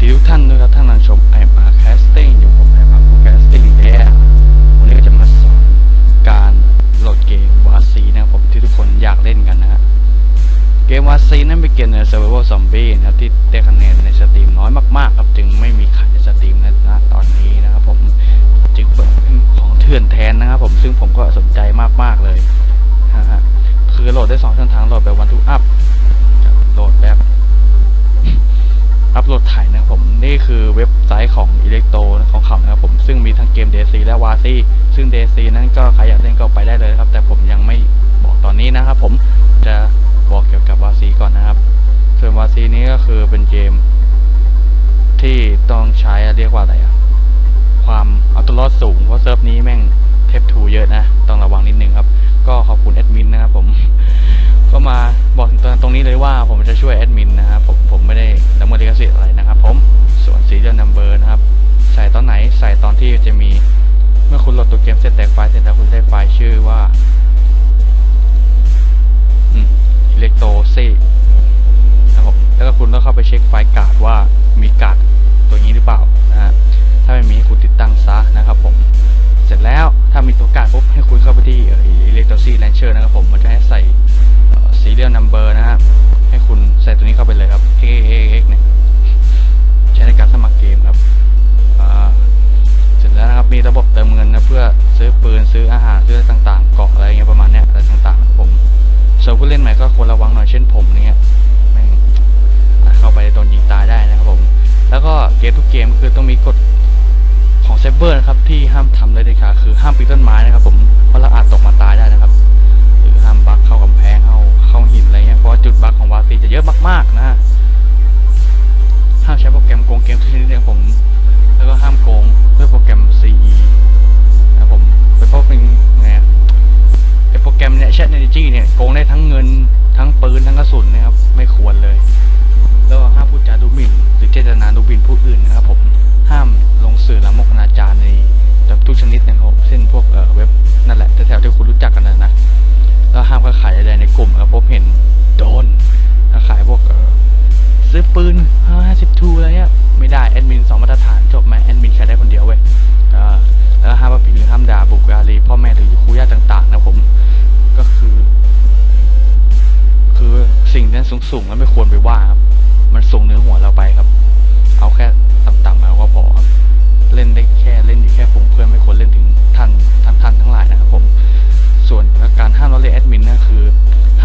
ดีทุกท่านด้วยครับท่านกำลังชมไอมาแคสติ้งอยู่ผมไอมาแคสติ้งเนี่ยวันนี้ก็จะมาสอนการโหลดเกมวาซีนะครับผมที่ทุกคนอยากเล่นกันนะฮะเกมวาซีนั้นเป็นเกมใน Survival Zombie นะครับที่ได้คะแนนในสตรีมน้อยมากๆครับจึงไม่มีขายในสตรีมนะตอนนี้นะครับผมจึงเปิดเป็นของเถื่อนแทนนะครับผมซึ่งผมก็สนใจมากๆเลยนะฮะคือโหลดได้สองช่องทางโหลดแบบวันทุกอัพโหลดแบบ อัพโหลดถ่ายนะครับผมนี่คือเว็บไซต์ของอิเล็กโตของเขานะครับผมซึ่งมีทั้งเกม DC และวาซีซึ่ง DC นั้นก็ใครอยากเล่นก็ไปได้เลยครับ แต่ผมยังไม่บอกตอนนี้นะครับผมจะบอกเกี่ยวกับวาซีก่อนนะครับ ส่วนวาซีนี้ก็คือเป็นเกมที่ต้องใช้เรียกว่าอะไรอะความเอาตัวรอดสูงเพราะเซิร์ฟนี้แม่งเทปทูเยอะนะ ต้องระวังนิดนึงครับ ก็ขอบคุณแอดมินนะครับผม ก็มาบอกตรงตรงนี้เลยว่าผมจะช่วยแอดมินนะครับผม ละเมิดลิขสิทธิ์อะไรนะครับผมส่วนสีเรียลนัมเบอร์นะครับ ใส่ตอนไหนใส่ตอนที่จะมีเมื่อคุณโหลดตัวเกมเสร็จแตกไฟล์เสร็จแล้วคุณได้ไฟล์ชื่อว่าอิเล็กโตซีนะครับแล้วก็คุณก็เข้าไปเช็คไฟล์การ์ดว่ามีการ์ดตัวนี้หรือเปล่า เล่นใหม่ก็ควรระวังหน่อยเช่นผมเนี้ยแม่งเข้าไปโดนยิงตายได้นะครับผม แล้วก็เกมทุกเกมคือต้องมีกฎของเซฟเวอร์นะครับที่ห้ามทำเลยเด็ดขาดคือห้ามปีนต้นไม้นะครับผมเพราะเราอาจตกมาตายได้นะครับ หรือห้ามบักเข้ากำแพงเข้าเข้าหินอะไรเงี้ยเพราะจุดบักของวาซีจะเยอะมากๆนะฮะห้ามใช้โปรแกรมโกงเกมทุกชนิดเนี่ยผม แล้วก็ห้ามโกงด้วยโปรแกรม CE นะผมเป็นพราะเป็นไงไอโปรแกรมเนี่ย Chat Energy เนี่ยโกงได้ทั้ง ห้ามค้าขายอะไรในกลุ่มครับพบเห็นโดนค้าขายพวกซื้อปืน50ทูอะไรเงี้ยไม่ได้แอดมินสองมาตรฐานจบไหมแอดมินขายได้คนเดียวเว้ยอ่าแล้วห้ามว่าผิดหรือห้ามด่าบุกอารีพ่อแม่หรือครูญาติต่าง ๆ นะผมก็คือ คือสิ่งนั้นสูงๆแล้วไม่ควรไปว่าครับ มันสูงเหนือหัวเราไปครับ เอาแค่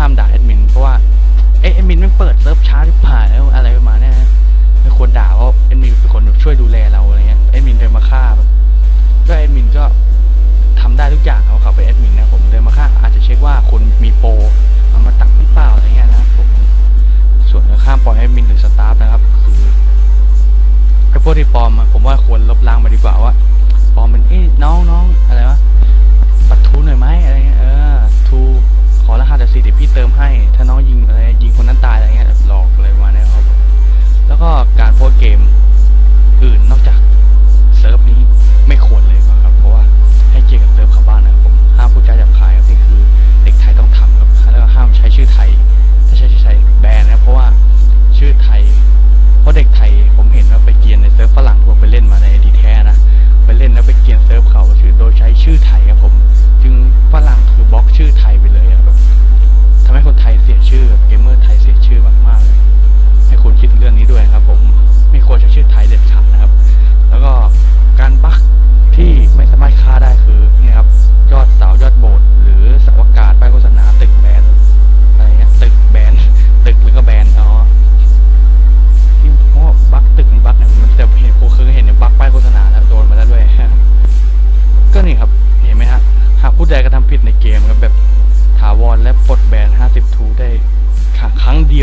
ห้ามด่าแอดมินเพราะว่าเอ๊ะแอดมินไม่เปิดเซิร์ฟช้าหรือเปล่าแล้วอะไรประมาณนี้นะไม่ควรด่าเพราะแอดมินเป็นคนช่วยดูแลเราอะไรเงี้ยแอดมินเดินมาฆ่าแบบก็แอดมินก็ทำได้ทุกอย่างเอาเขาเป็นแอดมินนะผมเดินมาฆ่าอาจจะเช็คว่าคุณมีโปรเอามาตักหรือเปล่าอะไรเงี้ยนะผมส่วนข้ามปล่อยแอดมินหรือสตาฟนะครับ คือไอ้พวกที่ปลอมอะผมว่าควรลบล้างไปดีกว่าว่า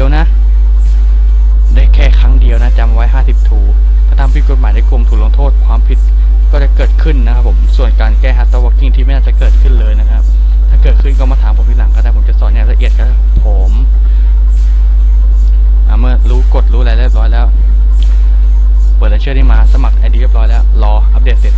ยวนะ ได้แค่ครั้งเดียวนะจำไว้ 50ทูถ้าทำผิดกฎหมายในกลุ่มถูกลงโทษความผิดก็จะเกิดขึ้นนะครับผม ส่วนการแก้ฮัตต์วอร์กิ้งที่ไม่น่าจะเกิดขึ้นเลยนะครับ ถ้าเกิดขึ้นก็มาถามผมทีหลังก็ได้ผมจะสอนอย่างละเอียดครับผมเมื่อรู้กฎรู้อะไรเรียบร้อยแล้ว เปิดเชื่อที่มาสมัครไอดีเรียบร้อยแล้ว รออัปเดตเสร็จ